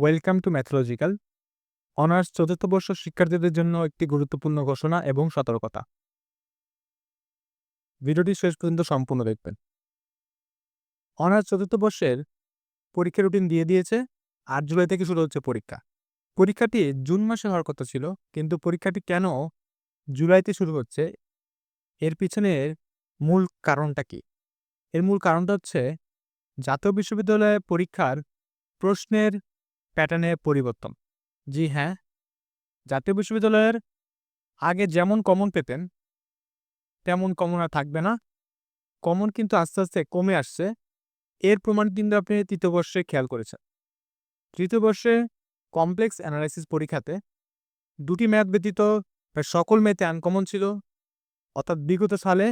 Welcome to Mathological honours চতুর্থ বর্ষ শিক্ষার্থীদের জন্য একটি গুরুত্বপূর্ণ ঘোষণা এবং সতর্কতা। ভিডিওটি শেষ পর্যন্ত সম্পূর্ণ দেখবেন। অনার্স চতুর্থ বর্ষের পরীক্ষা রুটিন দিয়ে দিয়েছে। আট জুলাই থেকে শুরু হচ্ছে পরীক্ষা। পরীক্ষাটি জুন মাসে হওয়ার কথা ছিল, কিন্তু পরীক্ষাটি কেন জুলাইতে শুরু হচ্ছে? এর পিছনের মূল কারণটা কি? এর মূল কারণটা হচ্ছে, জাতীয় বিশ্ববিদ্যালয়ে পরীক্ষার প্রশ্নের প্যাটার্নে পরিবর্তন। জি হ্যাঁ জাতীয় বিশ্ববিদ্যালয়ের আগে যেমন কমন পেতেন, তেমন কমন আর থাকবে না। কমন কিন্তু আস্তে আস্তে কমে আসছে। এর প্রমাণ কিন্তু আপনি তৃতীয় বর্ষে খেয়াল করেছেন। তৃতীয় বর্ষে কমপ্লেক্স অ্যানালাইসিস পরীক্ষাতে দুটি ম্যাথ ব্যতীত প্রায় সকল ম্যাথে আনকমন ছিল। অর্থাৎ বিগত সালে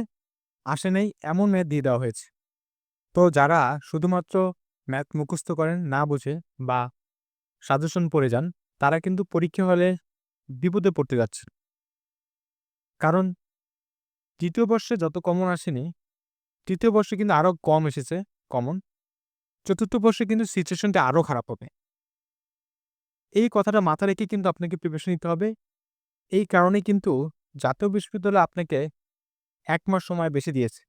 আসে নেই এমন ম্যাথ দিয়ে দেওয়া হয়েছে। তো যারা শুধুমাত্র ম্যাথ মুখস্থ করেন না বুঝে বা সাজেশন পড়ে যান, তারা কিন্তু পরীক্ষা হলে বিপদে পড়তে যাচ্ছে। কারণ তৃতীয় বর্ষে যত কমন আসেনি, তৃতীয় বর্ষে কিন্তু আরও কম এসেছে, কমন। চতুর্থ বর্ষে কিন্তু সিচুয়েশনটা আরও খারাপ হবে। এই কথাটা মাথা রেখে কিন্তু আপনাকে প্রিপারেশন নিতে হবে। এই কারণে কিন্তু জাতীয় বিশ্ববিদ্যালয় আপনাকে এক মাস সময় বেশি দিয়েছে।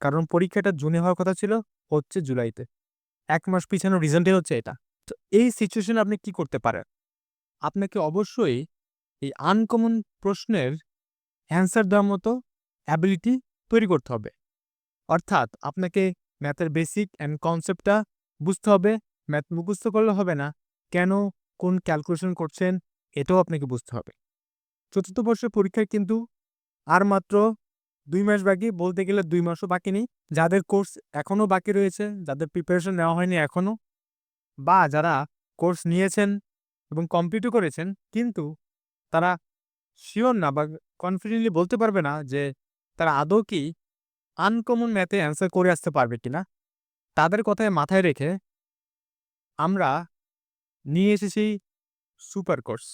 কারণ পরীক্ষাটা জুনে হওয়ার কথা ছিল, হচ্ছে জুলাইতে। এক মাস পিছানোর রিজনটাই হচ্ছে এটা। তো এই সিচুয়েশনে আপনি কি করতে পারেন? আপনাকে অবশ্যই এই আনকমন প্রশ্নের অ্যান্সার দেওয়ার মতো অ্যাবিলিটি তৈরি করতে হবে। অর্থাৎ আপনাকে ম্যাথের বেসিক অ্যান্ড কনসেপ্টটা বুঝতে হবে ম্যাথ মুখস্থ করলে হবে না, কেন, কোন ক্যালকুলেশন করছেন, এটাও আপনাকে বুঝতে হবে। চতুর্থ বর্ষের পরীক্ষায় কিন্তু আর মাত্র দুই মাস বাকি, বলতে গেলে দুই মাসও বাকি নেই। যাদের কোর্স এখনও বাকি রয়েছে, যাদের প্রিপারেশন নেওয়া হয়নি এখনও বা যারা কোর্স নিয়েছেন এবং কমপ্লিটও করেছেন, কিন্তু তারা শিওর না বা কনফিডেন্টলি বলতে পারবে না যে তারা আদৌ কি আনকমন ম্যাথে অ্যান্সার করে আসতে পারবে কিনা। তাদের কথায় মাথায় রেখে আমরা নিয়ে এসেছি সুপার কোর্স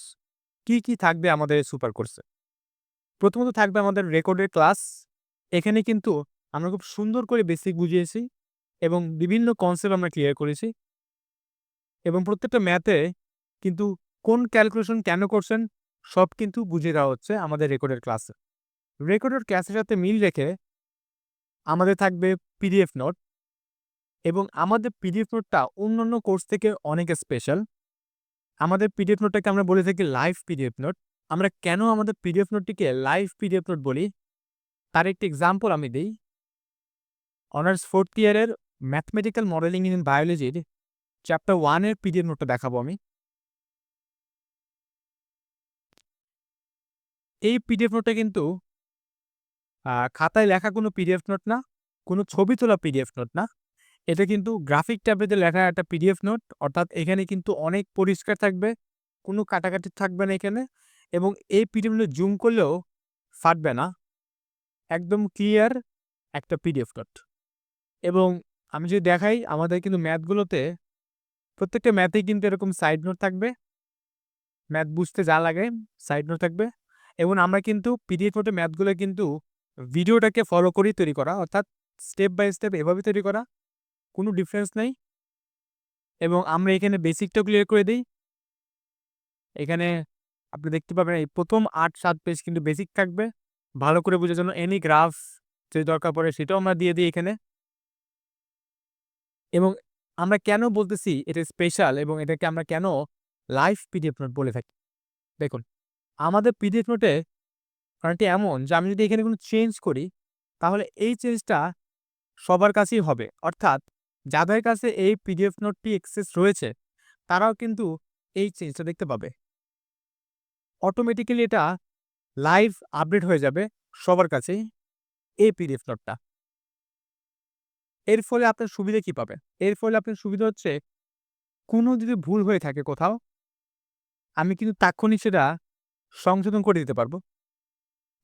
কি কি থাকবে আমাদের সুপার কোর্সে প্রথমত থাকবে আমাদের রেকর্ডের ক্লাস এখানে কিন্তু আমরা খুব সুন্দর করে বেসিক বুঝিয়েছি এবং বিভিন্ন কনসেপ্ট আমরা ক্লিয়ার করেছি। এবং প্রত্যেকটা ম্যাথে কিন্তু কোন ক্যালকুলেশন কেন করছেন, সব কিন্তু বুঝিয়ে দেওয়া হচ্ছে আমাদের রেকর্ডের ক্লাসে রেকর্ডের ক্লাসের সাথে মিল রেখে আমাদের থাকবে পিডিএফ নোট এবং আমাদের পিডিএফ নোটটা অন্যান্য কোর্স থেকে অনেক স্পেশাল আমাদের পিডিএফ নোটটাকে আমরা বলে থাকি লাইভ পিডিএফ নোট আমরা কেন আমাদের পিডিএফ নোটটিকে লাইভ পিডিএফ নোট বলি? তার একটি এক্সাম্পল আমি দিই। অনার্স ফোর্থ ইয়ারের ম্যাথমেটিক্যাল মডেলিং ইন বায়োলজির চ্যাপ্টার ওয়ানের পিডিএফ নোটটা দেখাবো আমি। এই পিডিএফ নোটটা কিন্তু খাতায় লেখা কোনো পিডিএফ নোট না, কোনো ছবি তোলা পিডিএফ নোট না। এটা কিন্তু গ্রাফিক ট্যাবলেটে লেখা একটা পিডিএফ নোট অর্থাৎ এখানে কিন্তু অনেক পরিষ্কার থাকবে, কোনো কাটাকাটি থাকবে না এখানে, এবং এই পিডিএফ নোট জুম করলেও ফাটবে না। একদম ক্লিয়ার একটা পিডিএফ নোট এবং আমি যদি দেখাই, আমাদের কিন্তু ম্যাথগুলোতে প্রত্যেকটা ম্যাথেই কিন্তু এরকম সাইড নোট থাকবে। ম্যাথ বুঝতে যা লাগে সাইড নোট থাকবে। এবং আমরা কিন্তু পিডিএফ নোটে ম্যাথগুলো কিন্তু ভিডিওটাকে ফলো করেই তৈরি করা, অর্থাৎ স্টেপ বাই স্টেপ এভাবে তৈরি করা, কোনো ডিফারেন্স নেই। এবং আমরা এখানে বেসিকটা ক্লিয়ার করে দিই। এখানে আপনি দেখতে পাবেন এই প্রথম আট, সাত পেজ কিন্তু বেসিক থাকবে। ভালো করে বোঝার জন্য এনি গ্রাফ যদি দরকার পড়ে সেটাও আমরা দিয়ে দিই এখানে। এবং আমরা কেন বলতেছি এটা স্পেশাল এবং এটাকে আমরা কেন লাইভ পিডিএফ নোট বলে থাকি? দেখুন, আমাদের পিডিএফ নোটে কারণটি এমন যে আমি যদি এখানে কোনো চেঞ্জ করি, তাহলে এই চেঞ্জটা সবার কাছেই হবে। অর্থাৎ যাদের কাছে এই পিডিএফ নোটটি এক্সেস রয়েছে, তারাও কিন্তু এই চেঞ্জটা দেখতে পাবে। অটোমেটিক্যালি এটা লাইভ আপডেট হয়ে যাবে সবার কাছেই এই পিডিএফ নোটটা এর ফলে আপনার সুবিধা কি পাবে এর ফলে আপনার সুবিধা হচ্ছে, কোনো যদি ভুল হয়ে থাকে কোথাও, আমি কিন্তু তাৎক্ষণিক সেটা সংশোধন করে দিতে পারব।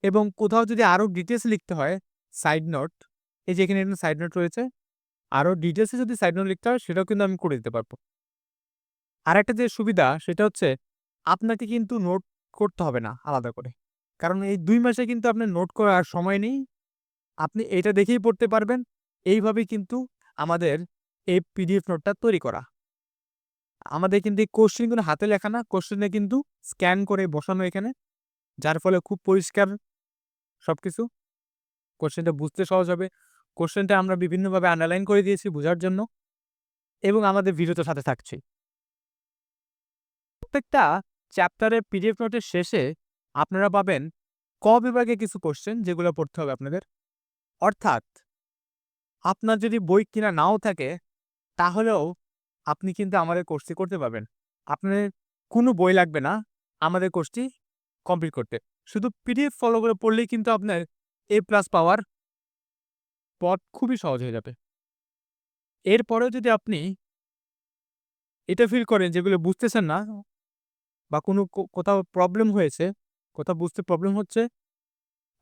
এবং কোথাও যদি আরও ডিটেলস লিখতে হয় সাইড নোট এই যে এখানে সাইড নোট রয়েছে আরও ডিটেলসে যদি সাইড নোট লিখতে হয়, সেটাও কিন্তু আমি করে দিতে পারব। আর একটা যে সুবিধা, সেটা হচ্ছে, আপনাকে কিন্তু নোট করতে হবে না আলাদা করে। কারণ এই দুই মাসে কিন্তু আপনার নোট করার সময় নেই। আপনি এটা দেখেই পড়তে পারবেন। এইভাবেই কিন্তু আমাদের এই পিডিএফ নোটটা তৈরি করা। আমাদের কিন্তু এই কোশ্চেনগুলো হাতে লেখা না কোশ্চেনে কিন্তু স্ক্যান করে বসানো এখানে, যার ফলে খুব পরিষ্কার সব কিছু কোশ্চেনটা বুঝতে সহজ হবে। কোশ্চেনটা আমরা বিভিন্নভাবে আন্ডারলাইন করে দিয়েছি বোঝার জন্য এবং আমাদের ভিডিওটার সাথে থাকছি। প্রত্যেকটা চ্যাপ্টারের পিডিএফ নোটের শেষে আপনারা পাবেন ক বিভাগে কিছু কোশ্চেন যেগুলো পড়তে হবে আপনাদের। অর্থাৎ আপনার যদি বই কিনা নাও থাকে, তাহলেও আপনি কিন্তু আমাদের কোর্সটি করতে পারবেন। আপনার কোনো বই লাগবে না আমাদের কোর্সটি কমপ্লিট করতে। শুধু পিডিএফ ফলো করে পড়লেই কিন্তু আপনার এ প্লাস পাওয়ার পথ খুবই সহজ হয়ে যাবে। এরপরেও যদি আপনি এটা ফিল করেন যেগুলো বুঝতেছেন না বা কোনো কোথাও প্রবলেম হয়েছে, কোথাও বুঝতে প্রবলেম হচ্ছে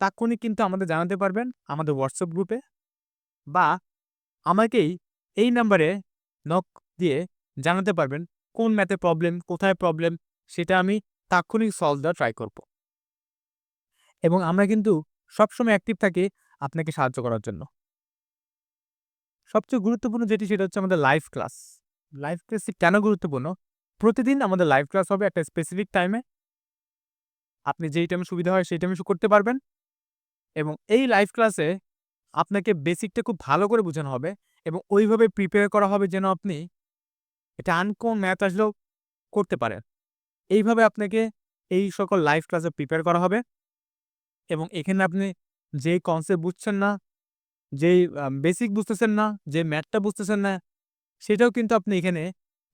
তাৎক্ষণিক কিন্তু আমাদের জানাতে পারবেন আমাদের হোয়াটসঅ্যাপ গ্রুপে বা আমাকেই এই নাম্বারে নক দিয়ে জানাতে পারবেন কোন ম্যাথে প্রবলেম কোথায় প্রবলেম সেটা আমি তাৎক্ষণিক সলভ দেওয়ার ট্রাই করব। এবং আমরা কিন্তু সবসময় অ্যাক্টিভ থাকি আপনাকে সাহায্য করার জন্য। সবচেয়ে গুরুত্বপূর্ণ যেটি, সেটা হচ্ছে আমাদের লাইভ ক্লাস লাইভ ক্লাসটি কেন গুরুত্বপূর্ণ? প্রতিদিন আমাদের লাইভ ক্লাস হবে একটা স্পেসিফিক টাইমে আপনি যেই টাইমে সুবিধা হয়, সেই টাইমে করতে পারবেন। এবং এই লাইভ ক্লাসে আপনাকে বেসিকটা খুব ভালো করে বোঝানো হবে এবং ওইভাবে প্রিপেয়ার করা হবে যেন আপনি এটা আনকোন ম্যাথ আসলেও করতে পারেন। এইভাবে আপনাকে এই সকল লাইভ ক্লাসে প্রিপেয়ার করা হবে এবং এখানে আপনি যেই কনসেপ্ট বুঝছেন না, যেই বেসিক বুঝতেছেন না, যে ম্যাথটা বুঝতেছেন না, সেটাও কিন্তু আপনি এখানে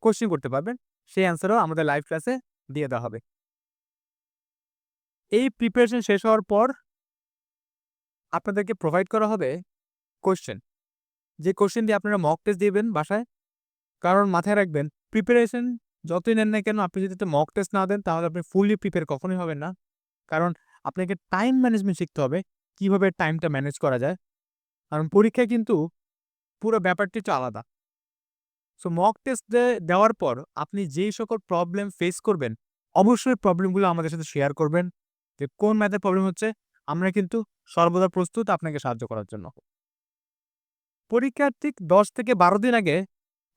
কোশ্চেন করতে পারবেন। সেই অ্যান্সারও আমাদের লাইভ ক্লাসে দিয়ে দেওয়া হবে। এই প্রিপারেশন শেষ হওয়ার পর আপনাদেরকে প্রোভাইড করা হবে কোশ্চেন যে কোশ্চেন দিয়ে আপনারা মক টেস্ট দিবেন বাসায়, কারণ মাথায় রাখবেন প্রিপারেশন যতই নেন না কেন, আপনি যদি মক টেস্ট না দেন, তাহলে আপনি ফুললি প্রিপেয়ার কখনোই হবেন না। কারণ আপনাকে টাইম ম্যানেজমেন্ট শিখতে হবে, কীভাবে টাইমটা ম্যানেজ করা যায়। কারণ পরীক্ষায় কিন্তু পুরো ব্যাপারটি একটু আলাদা। সো মক টেস্ট দেওয়ার পর আপনি যেই সকল প্রবলেম ফেস করবেন, অবশ্যই প্রবলেমগুলো আমাদের সাথে শেয়ার করবেন, যে কোন ম্যাথের প্রবলেম হচ্ছে আমরা কিন্তু সর্বদা প্রস্তুত আপনাকে সাহায্য করার জন্য। পরীক্ষার ঠিক দশ থেকে বারো দিন আগে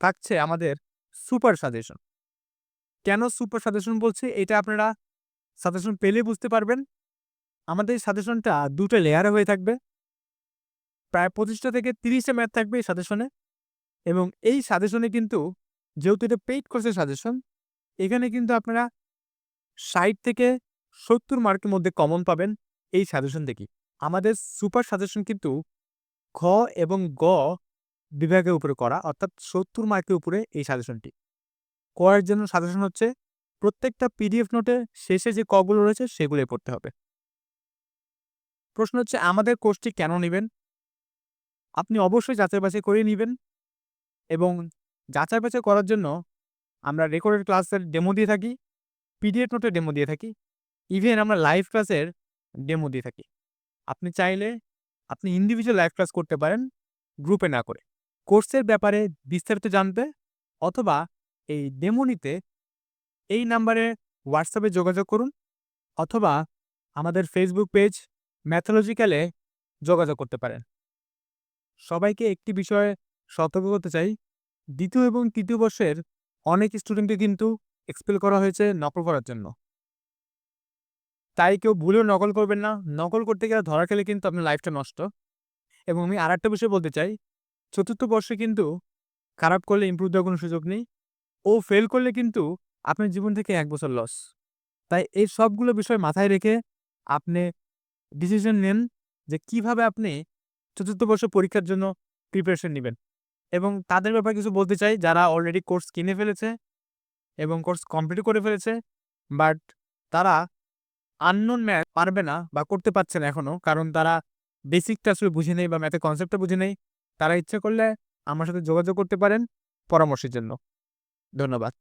থাকছে আমাদের সুপার সাজেশন। কেন সুপার সাজেশন বলছি? এটা আপনারা সাজেশন পেলে বুঝতে পারবেন। আমাদের সাজেশনটা দুটো লেয়ারে হয়ে থাকবে। প্রায় পঁচিশটা থেকে তিরিশটা ম্যাথ থাকবে এই সাজেশনে। এবং এই সাজেশনে কিন্তু যেহেতু এটা পেইড কোর্সের সাজেশন, এখানে কিন্তু আপনারা ষাট থেকে সত্তর মার্কের মধ্যে কমন পাবেন। এই সাজেশন দেখি। আমাদের সুপার সাজেশন কিন্তু খ এবং গ বিভাগের উপরে করা, অর্থাৎ সত্তর মার্কের উপরে এই সাজেশনটি করার জন্য সাজেশন হচ্ছে, প্রত্যেকটা পিডিএফ নোটে শেষে যে কগুলো রয়েছে সেগুলোই পড়তে হবে। প্রশ্ন হচ্ছে, আমাদের কোর্সটি কেন নেবেন? আপনি অবশ্যই যাচাই বাছাই করে নেবেন এবং যাচাই বাছাই করার জন্য আমরা রেকর্ডেড ক্লাসের ডেমো দিয়ে থাকি পিডিএফ নোটে ডেমো দিয়ে থাকি। ইভেন আমরা লাইভ ক্লাসের ডেমো দিয়ে থাকি। আপনি চাইলে আপনি ইন্ডিভিজুয়াল লাইভ ক্লাস করতে পারেন গ্রুপে না করে। কোর্সের ব্যাপারে বিস্তারিত জানতে অথবা এই ডেমো নিতে এই নাম্বারে হোয়াটসঅ্যাপে যোগাযোগ করুন অথবা আমাদের ফেসবুক পেজ ম্যাথোলজিক্যালে যোগাযোগ করতে পারেন। সবাইকে একটি বিষয়ে সতর্ক করতে চাই। দ্বিতীয় এবং তৃতীয় বর্ষের অনেক স্টুডেন্টকে কিন্তু এক্সপেল করা হয়েছে নকল করার জন্য। তাই কেউ ভুলেও নকল করবেন না। নকল করতে গেলে ধরা খেলে কিন্তু আপনার লাইফটা নষ্ট। এবং আমি আর একটা বিষয় বলতে চাই, চতুর্থ বর্ষে কিন্তু খারাপ করলে ইম্প্রুভ দেওয়ার কোনো সুযোগ নেই। ও ফেল করলে কিন্তু আপনার জীবন থেকে এক বছর লস তাই এই সবগুলো বিষয় মাথায় রেখে আপনি ডিসিশন নেন যে কীভাবে আপনি চতুর্থ বর্ষ পরীক্ষার জন্য প্রিপারেশন নেবেন। এবং তাদের ব্যাপারে কিছু বলতে চাই, যারা অলরেডি কোর্স কিনে ফেলেছে এবং কোর্স কমপ্লিট করে ফেলেছে বাট তারা আননোন ম্যাথ পারবে না বা করতে পারছে না এখনও কারণ তারা বেসিকটা আসলে বুঝে নেই বা ম্যাথের কনসেপ্টটা বুঝে নেই। তারা ইচ্ছে করলে আমার সাথে যোগাযোগ করতে পারেন পরামর্শের জন্য। ধন্যবাদ।